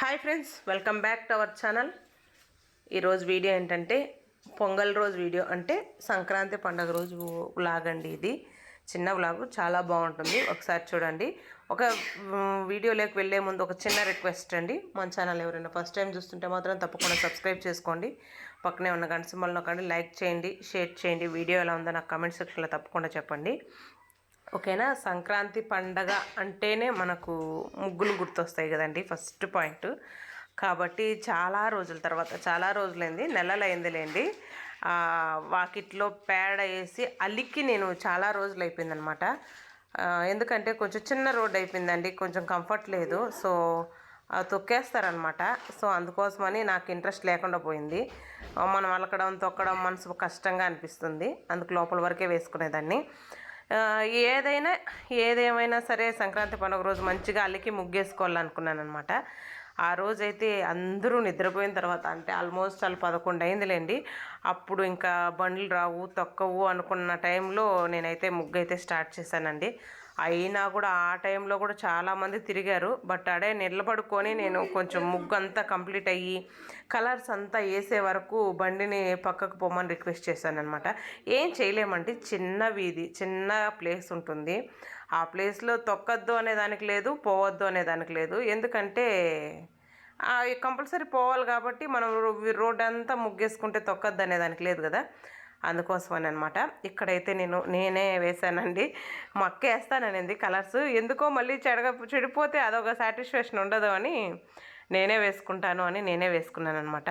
Hi friends welcome back to our channel. ఈరోజు video ఏంటంటే పొంగల్ రోజు వీడియో అంటే సంక్రాంతి పండగ రోజు వ్లాగ్ అండి ఇది. చిన్న వ్లాగ్ చాలా బాగుంటుంది. ఒకసారి చూడండి. ఒక వీడియోలోకి వెళ్ళే ముందు ఒక చిన్న రిక్వెస్ట్ అండి. మన ఛానల్ ఎవరైనా ఫస్ట్ టైం చూస్తుంటే మాత్రం తప్పకుండా సబ్స్క్రైబ్ చేసుకోండి. పక్కనే ఉన్న గంట సింబల్ నొక్కండి లైక్ చేయండి షేర్ చేయండి. వీడియో ఎలా ఉందో నాకు కామెంట్ సెక్షన్లో తప్పకుండా చెప్పండి. ఓకేనా? సంక్రాంతి పండగ అంటేనే మనకు ముగ్గులు గుర్తొస్తాయి కదండి ఫస్ట్ పాయింట్. కాబట్టి చాలా రోజుల తర్వాత చాలా రోజులైంది నెలలైందిలేండి. వాకిట్లో పేడ వేసి అలికి నేను చాలా రోజులు అయిపోయిందనమాట ఎందుకంటే కొంచెం చిన్న రోడ్ అయిపోయిందండి కొంచెం కంఫర్ట్ లేదు. సో తొక్కేస్తారనమాట. సో అందుకోసమని నాకు ఇంట్రెస్ట్ లేకుండా పోయింది. మనం అలకడం తొక్కడం మనసు కష్టంగా అనిపిస్తుంది. అందుకు లోపల వరకే వేసుకునేదాన్ని. ఏదైనా ఏదేమైనా సరే సంక్రాంతి పండుగ రోజు మంచిగా అల్లికి ముగ్గేసుకోవాలనుకున్నాను అనమాట ఆ రోజైతే అందరూ నిద్రపోయిన తర్వాత అంటే ఆల్మోస్ట్ వాళ్ళు పదకొండు అయిందిలేండి. అప్పుడు ఇంకా బండ్లు రావు తొక్కవు అనుకున్న టైంలో నేనైతే ముగ్గు అయితే స్టార్ట్ చేశానండి. అయినా కూడా ఆ టైంలో కూడా చాలామంది తిరిగారు. బట్ అడే నిలబడుకొని నేను కొంచెం ముగ్గు అంతా కంప్లీట్ అయ్యి కలర్స్ అంతా వేసే వరకు బండిని పక్కకు పోమని రిక్వెస్ట్ చేశానమాట ఏం చేయలేమండి చిన్న వీధి చిన్న ప్లేస్ ఉంటుంది. ఆ ప్లేస్లో తొక్కద్దు అనే దానికి లేదు పోవద్దు అనే దానికి లేదు. ఎందుకంటే కంపల్సరీ పోవాలి కాబట్టి మనం రోడ్డంతా రోడ్ అంతా ముగ్గేసుకుంటే తొక్కద్దు అనే దానికి లేదు కదా. అందుకోసమని అనమాట ఇక్కడైతే నేను నేనే వేసానండి మా కలర్స్. ఎందుకో మళ్ళీ చెడగ చెడిపోతే అదొక సాటిస్ఫాక్షన్ ఉండదు అని నేనే వేసుకుంటాను అని నేనే వేసుకున్నాను అనమాట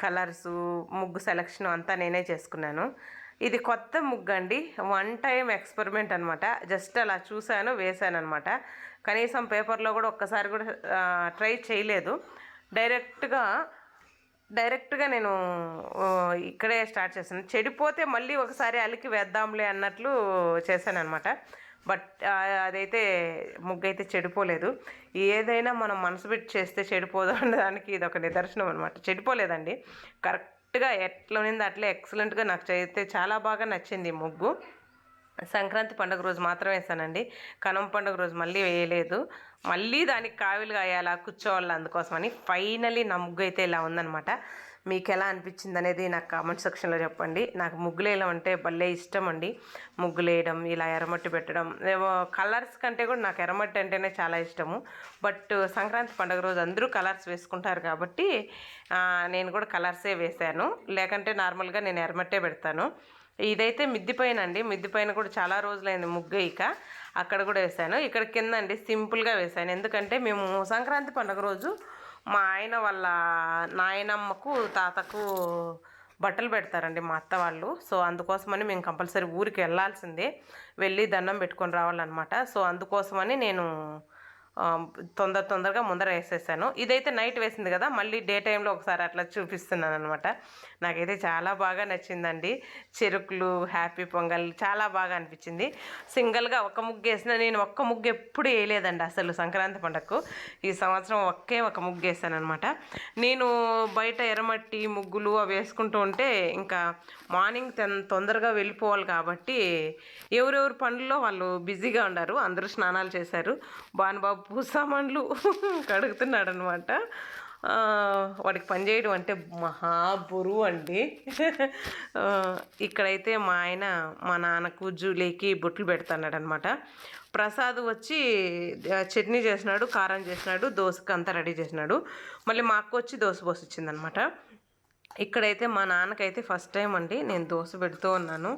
కలర్స్ ముగ్గు సెలక్షన్ అంతా నేనే చేసుకున్నాను. ఇది కొత్త ముగ్గు అండి వన్ టైం ఎక్స్పెరిమెంట్ అనమాట జస్ట్ అలా చూశాను వేసాను అనమాట కనీసం పేపర్లో కూడా ఒక్కసారి కూడా ట్రై చేయలేదు. డైరెక్ట్గా డైరెక్ట్గా నేను ఇక్కడే స్టార్ట్ చేశాను. చెడిపోతే మళ్ళీ ఒకసారి అలికి వేద్దాంలే అన్నట్లు చేశాను అనమాట బట్ అదైతే ముగ్గు అయితే చెడిపోలేదు. ఏదైనా మనం మనసు పెట్టి చేస్తే చెడిపోదు అనడానికి ఇది ఒక నిదర్శనం అనమాట చెడిపోలేదండి. కరెక్ట్గా ఎట్లా ఉన్నింది అట్లే ఎక్సలెంట్గా నాకు అయితే చాలా బాగా నచ్చింది ముగ్గు. సంక్రాంతి పండుగ రోజు మాత్రం వేసానండి కనుమ పండుగ రోజు మళ్ళీ వేయలేదు. మళ్ళీ దానికి కావిలు కాయాలా కూర్చోవాలి అందుకోసమని ఫైనలీ నా ముగ్గు అయితే ఇలా ఉందనమాట మీకు ఎలా అనిపించింది అనేది నాకు కామెంట్ సెక్షన్లో చెప్పండి. నాకు ముగ్గులు వేయడం అంటే భలే ఇష్టం అండి. ముగ్గులు వేయడం ఇలా ఎర్రమట్టి పెట్టడం కలర్స్ కంటే కూడా నాకు ఎర్రమట్టి అంటేనే చాలా ఇష్టము. బట్ సంక్రాంతి పండుగ రోజు అందరూ కలర్స్ వేసుకుంటారు కాబట్టి నేను కూడా కలర్సే వేశాను. లేకంటే నార్మల్గా నేను ఎర్రమట్టే పెడతాను. ఇదైతే మిద్ది పైన అండి. మిద్ది పైన కూడా చాలా రోజులైంది ముగ్గు ఇక. అక్కడ కూడా వేశాను. ఇక్కడ కింద అండి సింపుల్గా వేశాను. ఎందుకంటే మేము సంక్రాంతి పండుగ రోజు మా ఆయన వాళ్ళ నాయనమ్మకు తాతకు బట్టలు పెడతారండి మా అత్త వాళ్ళు. సో అందుకోసమని మేము కంపల్సరీ ఊరికి వెళ్ళాల్సిందే. వెళ్ళి దండం పెట్టుకొని రావాలన్నమాట. సో అందుకోసమని నేను తొందర తొందరగా ముందర వేసేసాను. ఇదైతే నైట్ వేసింది కదా మళ్ళీ డే టైంలో ఒకసారి అట్లా చూపిస్తున్నాను అనమాట నాకైతే చాలా బాగా నచ్చిందండి. చెరుకులు హ్యాపీ పొంగల్ చాలా బాగా అనిపించింది. సింగిల్గా ఒక ముగ్గు వేసిన నేను ఒక్క ముగ్గు ఎప్పుడు వేయలేదండి అసలు సంక్రాంతి పండగకు ఈ సంవత్సరం ఒకే ఒక ముగ్గు వేసాను అనమాట నేను బయట ఎర్రమట్టి ముగ్గులు అవి వేసుకుంటూ ఉంటే ఇంకా మార్నింగ్ తెన్- తొందరగా వెళ్ళిపోవాలి కాబట్టి ఎవరెవరు పనుల్లో వాళ్ళు బిజీగా ఉన్నారు అందరూ స్నానాలు చేశారు. భానుబాబు పూసామన్లు కడుగుతున్నాడు అనమాట వాడికి పని చేయడం అంటే మహా బరువు అండి. ఇక్కడైతే మా ఆయన మా నాన్నకు జూలీకి బొట్లు పెడుతున్నాడు అనమాట ప్రసాద్ వచ్చి చట్నీ చేసినాడు కారం చేసినాడు దోశకి అంతా రెడీ చేసినాడు. మళ్ళీ మా అక్క వచ్చి దోశ పోసి ఇచ్చిందనమాట ఇక్కడైతే మా నాన్నకైతే ఫస్ట్ టైం అండి నేను దోశ పెడుతూ ఉన్నాను.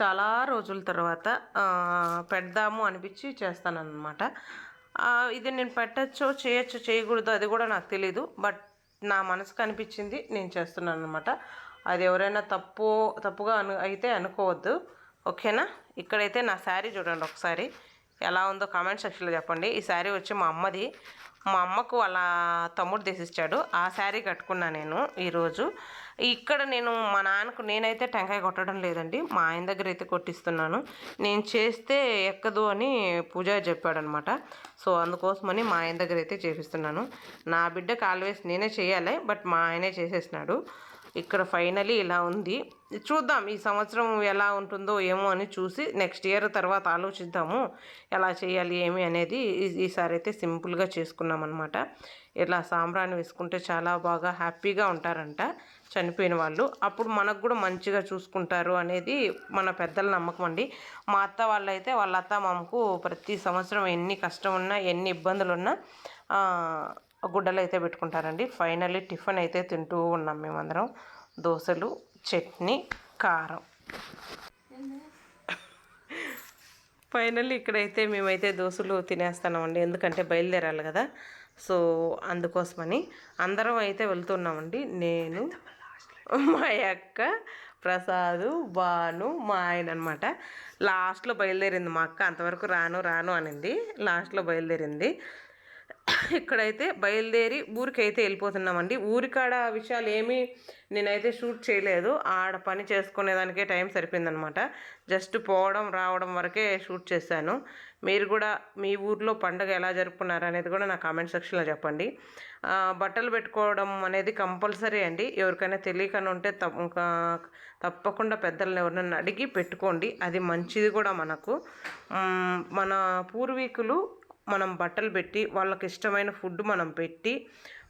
చాలా రోజుల తర్వాత పెడదాము అనిపించి చేస్తానన్నమాట. ఇది నేను పెట్టచ్చో చేయొచ్చో చేయకూడదు అది కూడా నాకు తెలీదు. బట్ నా మనసుకు అనిపించింది నేను చేస్తున్నాను అనమాట అది ఎవరైనా తప్పు తప్పుగా అను అయితే అనుకోవద్దు. ఓకేనా? ఇక్కడైతే నా శారీ చూడండి ఒకసారి. ఎలా ఉందో కామెంట్ సెక్షన్లో చెప్పండి. ఈ శారీ వచ్చి మా అమ్మది. మా అమ్మకు వాళ్ళ తమ్ముడు తీసిచ్చాడు. ఆ శారీ కట్టుకున్నా నేను ఈరోజు. ఇక్కడ నేను మా నాన్నకు నేనైతే టెంకాయ కొట్టడం లేదండి. మా ఆయన దగ్గర అయితే కొట్టిస్తున్నాను. నేను చేస్తే ఎక్కదు అని పూజారి చెప్పాడనమాట. సో అందుకోసమని మా ఆయన దగ్గర అయితే చేపిస్తున్నాను. నా బిడ్డకు ఆల్వేస్ నేనే చేయాలి బట్ మా ఆయనే చేసేసినాడు. ఇక్కడ ఫైనలీ ఇలా ఉంది. చూద్దాం ఈ సంవత్సరం ఎలా ఉంటుందో ఏమో అని చూసి నెక్స్ట్ ఇయర్ తర్వాత ఆలోచిద్దాము. ఎలా చేయాలి ఏమి అనేది ఈసారి అయితే సింపుల్గా చేసుకున్నాం అనమాట ఇలా సాంబ్రాన్ని వేసుకుంటే చాలా బాగా హ్యాపీగా ఉంటారంట. చనిపోయిన వాళ్ళు. అప్పుడు మనకు కూడా మంచిగా చూసుకుంటారు అనేది మన పెద్దల నమ్మకం అండి. మా అత్త వాళ్ళైతే వాళ్ళ అత్త మామకు ప్రతి సంవత్సరం ఎన్ని కష్టం ఉన్నా ఎన్ని ఇబ్బందులు ఉన్నా గుడ్డలు అయితే పెట్టుకుంటారండి. ఫైనల్లీ టిఫిన్ అయితే తింటూ ఉన్నాం మేమందరం. దోశలు చట్నీ కారం. ఫైనల్లీ ఇక్కడైతే మేమైతే దోశలు తినేస్తున్నామండి. ఎందుకంటే బయలుదేరాలి కదా. సో అందుకోసమని అందరం అయితే వెళ్తున్నామండి. నేను మా అక్క ప్రసాదు బాను మా ఆయన అనమాట లాస్ట్లో బయలుదేరింది మా అక్క. అంతవరకు రాను రాను అనింది. లాస్ట్లో బయలుదేరింది. ఇక్కడైతే బయలుదేరి ఊరికైతే వెళ్ళిపోతున్నామండి. ఊరికాడ విషయాలు ఏమీ నేనైతే షూట్ చేయలేదు. ఆడ పని చేసుకునేదానికే టైం సరిపోయిందనమాట. జస్ట్ పోవడం రావడం వరకే షూట్ చేశాను. మీరు కూడా మీ ఊర్లో పండుగ ఎలా జరుపుకున్నారు అనేది కూడా నా కామెంట్ సెక్షన్లో చెప్పండి. బట్టలు పెట్టుకోవడం అనేది కంపల్సరీ అండి. ఎవరికైనా తెలియకనే ఉంటే తప్పకుండా పెద్దలను ఎవరినైనా అడిగి పెట్టుకోండి. అది మంచిది కూడా మనకు. మన పూర్వీకులు మనం బట్టలు పెట్టి వాళ్ళకి ఇష్టమైన ఫుడ్ మనం పెట్టి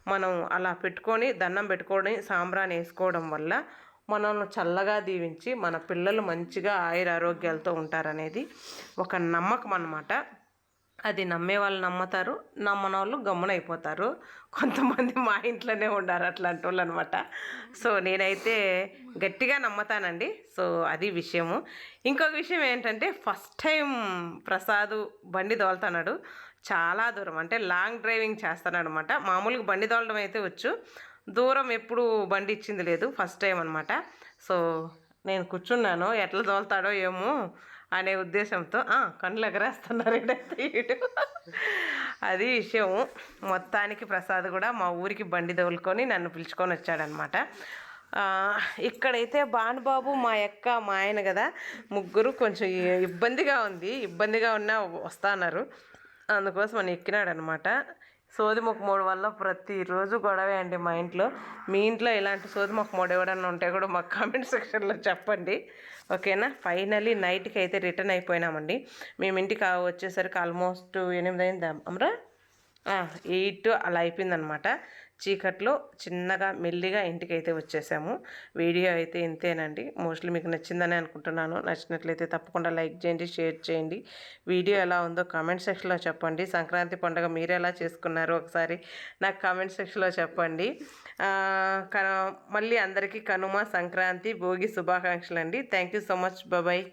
మనం అలా పెట్టుకొని దండం పెట్టుకొని సాంబ్రాన్ని వేసుకోవడం వల్ల మనల్ని చల్లగా దీవించి మన పిల్లలు మంచిగా ఆయుర ఆరోగ్యాలతో ఉంటారనేది ఒక నమ్మకం అన్నమాట. అది నమ్మే వాళ్ళు నమ్ముతారు నమ్మని వాళ్ళు గమ్మునైపోతారు. కొంతమంది మా ఇంట్లోనే ఉండారు అట్లాంటి వాళ్ళు అనమాట సో నేనైతే గట్టిగా నమ్ముతానండి. సో అది విషయము. ఇంకొక విషయం ఏంటంటే ఫస్ట్ టైం ప్రసాద్ బండి దోలుతున్నాడు చాలా దూరం. అంటే లాంగ్ డ్రైవింగ్ చేస్తానమాట మామూలుగా బండి దోలడం అయితే వచ్చు. దూరం ఎప్పుడు బండి ఇచ్చింది లేదు. ఫస్ట్ టైం అనమాట సో నేను కూర్చున్నాను. ఎట్లా దోలుతాడో ఏమో అనే ఉద్దేశంతో కళ్ళు ఎగరేస్తున్నారు ఈడైతే అది విషయం. మొత్తానికి ప్రసాద్ కూడా మా ఊరికి బండి తోలుకొని నన్ను పిలుచుకొని వచ్చాడనమాట ఇక్కడైతే భానుబాబు మా అక్క మా ఆయన కదా ముగ్గురు కొంచెం ఇబ్బందిగా ఉంది. ఇబ్బందిగా ఉన్నా వస్తున్నారు. అందుకోసం ఎక్కినాడనమాట. సోది మొక్క మూడు వల్ల ప్రతిరోజు గొడవే అండి మా ఇంట్లో. మీ ఇంట్లో ఇలాంటి సోది మొక్క మూడు ఎవడన్నా ఉంటే కూడా మాకు కామెంట్ సెక్షన్లో చెప్పండి. ఓకేనా? ఫైనలీ నైట్కి అయితే రిటర్న్ అయిపోయినామండి. మేము ఇంటికి వచ్చేసరికి ఆల్మోస్ట్ ఎనిమిది అయింది అమరా ఎయిట్ అలా అయిపోయిందనమాట. చీకట్లో చిన్నగా మెల్లిగా ఇంటికి అయితే వచ్చేసాము. వీడియో అయితే ఇంతేనండి. మోస్ట్లీ మీకు నచ్చిందని అనుకుంటున్నాను. నచ్చినట్లయితే తప్పకుండా లైక్ చేయండి షేర్ చేయండి. వీడియో ఎలా ఉందో కామెంట్ సెక్షన్లో చెప్పండి. సంక్రాంతి పండుగ మీరు ఎలా చేసుకున్నారో ఒకసారి నాకు కామెంట్ సెక్షన్లో చెప్పండి. మళ్ళీ అందరికీ కనుమ సంక్రాంతి భోగి శుభాకాంక్షలు అండి థ్యాంక్ యూ సో మచ్. బాబాయ్